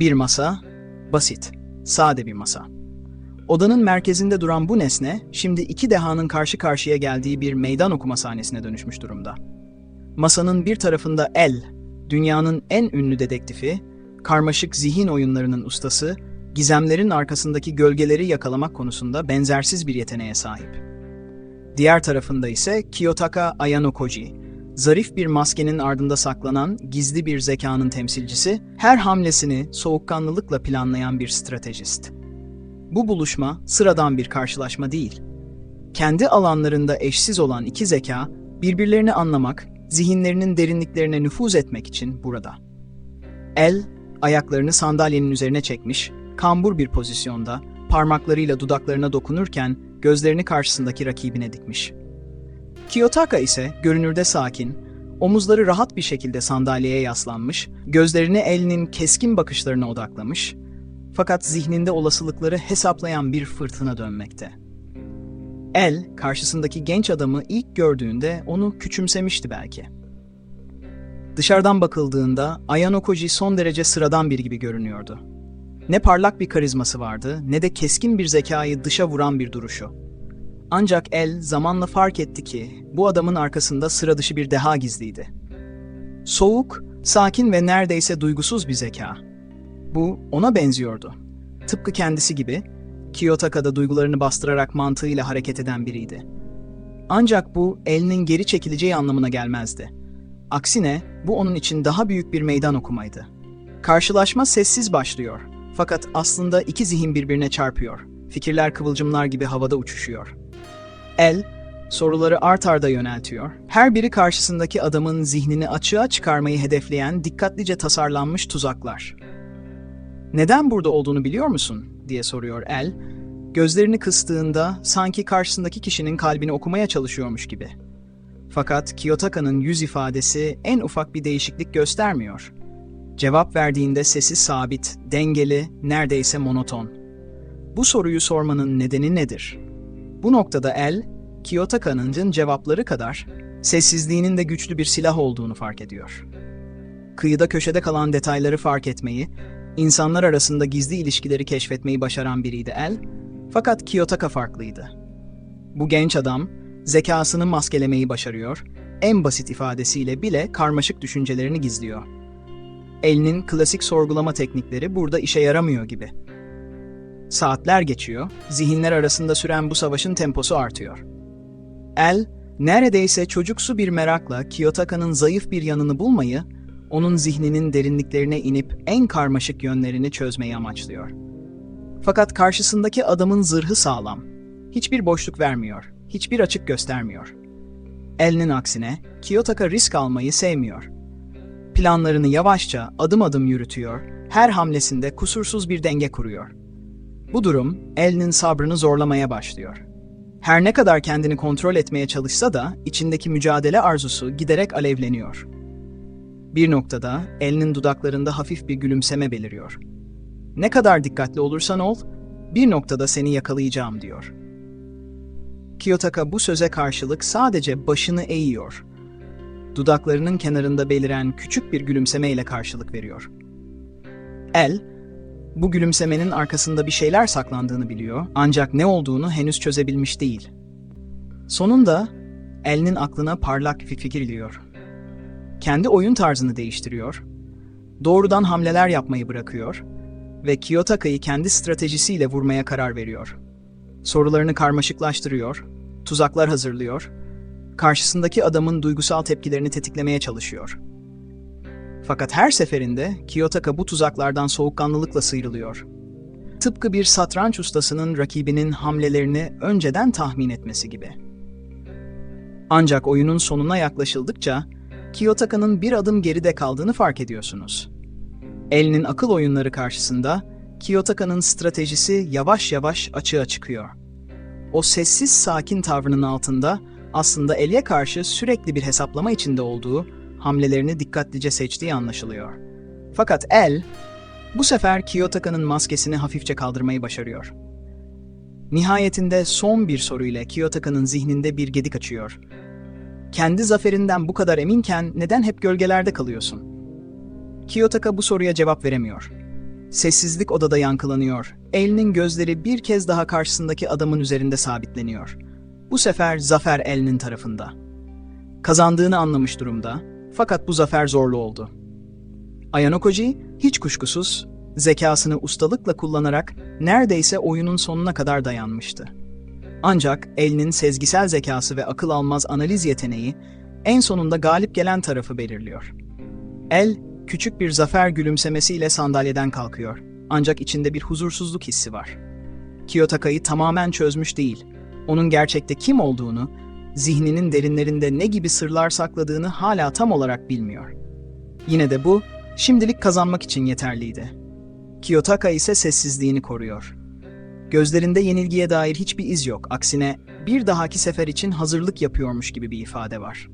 Bir masa, basit, sade bir masa. Odanın merkezinde duran bu nesne, şimdi iki dehanın karşı karşıya geldiği bir meydan okuma sahnesine dönüşmüş durumda. Masanın bir tarafında El, dünyanın en ünlü dedektifi, karmaşık zihin oyunlarının ustası, gizemlerin arkasındaki gölgeleri yakalamak konusunda benzersiz bir yeteneğe sahip. Diğer tarafında ise Kiyotaka Ayano Koji, zarif bir maskenin ardında saklanan gizli bir zekanın temsilcisi, her hamlesini soğukkanlılıkla planlayan bir stratejist. Bu buluşma sıradan bir karşılaşma değil. Kendi alanlarında eşsiz olan iki zeka, birbirlerini anlamak, zihinlerinin derinliklerine nüfuz etmek için burada. El, ayaklarını sandalyenin üzerine çekmiş, kambur bir pozisyonda, parmaklarıyla dudaklarına dokunurken gözlerini karşısındaki rakibine dikmiş. Kiyotaka ise görünürde sakin, omuzları rahat bir şekilde sandalyeye yaslanmış, gözlerini elinin keskin bakışlarına odaklamış, fakat zihninde olasılıkları hesaplayan bir fırtına dönmekte. El, karşısındaki genç adamı ilk gördüğünde onu küçümsemişti belki. Dışarıdan bakıldığında Ayano Koji son derece sıradan biri gibi görünüyordu. Ne parlak bir karizması vardı ne de keskin bir zekayı dışa vuran bir duruşu. Ancak El zamanla fark etti ki bu adamın arkasında sıra dışı bir deha gizliydi. Soğuk, sakin ve neredeyse duygusuz bir zeka. Bu ona benziyordu. Tıpkı kendisi gibi Kiyotaka'da duygularını bastırarak mantığıyla hareket eden biriydi. Ancak bu elinin geri çekileceği anlamına gelmezdi. Aksine bu onun için daha büyük bir meydan okumaydı. Karşılaşma sessiz başlıyor. Fakat aslında iki zihin birbirine çarpıyor. Fikirler kıvılcımlar gibi havada uçuşuyor. El, soruları art arda yöneltiyor. Her biri karşısındaki adamın zihnini açığa çıkarmayı hedefleyen dikkatlice tasarlanmış tuzaklar. Neden burada olduğunu biliyor musun? diye soruyor El. Gözlerini kıstığında sanki karşısındaki kişinin kalbini okumaya çalışıyormuş gibi. Fakat Kiyotaka'nın yüz ifadesi en ufak bir değişiklik göstermiyor. Cevap verdiğinde sesi sabit, dengeli, neredeyse monoton. Bu soruyu sormanın nedeni nedir? Bu noktada El, Kiyotaka'nın cevapları kadar sessizliğinin de güçlü bir silah olduğunu fark ediyor. Kıyıda köşede kalan detayları fark etmeyi, insanlar arasında gizli ilişkileri keşfetmeyi başaran biriydi El, fakat Kiyotaka farklıydı. Bu genç adam, zekasını maskelemeyi başarıyor, en basit ifadesiyle bile karmaşık düşüncelerini gizliyor. Elinin klasik sorgulama teknikleri burada işe yaramıyor gibi. Saatler geçiyor, zihinler arasında süren bu savaşın temposu artıyor. El, neredeyse çocuksu bir merakla Kiyotaka'nın zayıf bir yanını bulmayı, onun zihninin derinliklerine inip en karmaşık yönlerini çözmeyi amaçlıyor. Fakat karşısındaki adamın zırhı sağlam. Hiçbir boşluk vermiyor, hiçbir açık göstermiyor. El'nin aksine Kiyotaka risk almayı sevmiyor. Planlarını yavaşça, adım adım yürütüyor, her hamlesinde kusursuz bir denge kuruyor. Bu durum El'nin sabrını zorlamaya başlıyor. Her ne kadar kendini kontrol etmeye çalışsa da içindeki mücadele arzusu giderek alevleniyor. Bir noktada El'nin dudaklarında hafif bir gülümseme beliriyor. Ne kadar dikkatli olursan ol, bir noktada seni yakalayacağım diyor. Kiyotaka bu söze karşılık sadece başını eğiyor. Dudaklarının kenarında beliren küçük bir gülümsemeyle karşılık veriyor. El, bu gülümsemenin arkasında bir şeyler saklandığını biliyor ancak ne olduğunu henüz çözebilmiş değil. Sonunda El'nin aklına parlak bir fikir geliyor. Kendi oyun tarzını değiştiriyor, doğrudan hamleler yapmayı bırakıyor ve Kiyotaka'yı kendi stratejisiyle vurmaya karar veriyor. Sorularını karmaşıklaştırıyor, tuzaklar hazırlıyor, karşısındaki adamın duygusal tepkilerini tetiklemeye çalışıyor. Fakat her seferinde Kiyotaka bu tuzaklardan soğukkanlılıkla sıyrılıyor. Tıpkı bir satranç ustasının rakibinin hamlelerini önceden tahmin etmesi gibi. Ancak oyunun sonuna yaklaşıldıkça Kiyotaka'nın bir adım geride kaldığını fark ediyorsunuz. Elinin akıl oyunları karşısında Kiyotaka'nın stratejisi yavaş yavaş açığa çıkıyor. O sessiz sakin tavrının altında aslında El'e karşı sürekli bir hesaplama içinde olduğu, hamlelerini dikkatlice seçtiği anlaşılıyor. Fakat El, bu sefer Kiyotaka'nın maskesini hafifçe kaldırmayı başarıyor. Nihayetinde son bir soruyla Kiyotaka'nın zihninde bir gedik açıyor. Kendi zaferinden bu kadar eminken neden hep gölgelerde kalıyorsun? Kiyotaka bu soruya cevap veremiyor. Sessizlik odada yankılanıyor. Elinin gözleri bir kez daha karşısındaki adamın üzerinde sabitleniyor. Bu sefer zafer Elinin tarafında. Kazandığını anlamış durumda. Fakat bu zafer zorlu oldu. Ayanokoji hiç kuşkusuz zekasını ustalıkla kullanarak neredeyse oyunun sonuna kadar dayanmıştı. Ancak Elinin sezgisel zekası ve akıl almaz analiz yeteneği en sonunda galip gelen tarafı belirliyor. El, küçük bir zafer gülümsemesiyle sandalyeden kalkıyor. Ancak içinde bir huzursuzluk hissi var. Kiyotaka'yı tamamen çözmüş değil. Onun gerçekte kim olduğunu, zihninin derinlerinde ne gibi sırlar sakladığını hala tam olarak bilmiyor. Yine de bu, şimdilik kazanmak için yeterliydi. Kiyotaka ise sessizliğini koruyor. Gözlerinde yenilgiye dair hiçbir iz yok. Aksine bir dahaki sefer için hazırlık yapıyormuş gibi bir ifade var.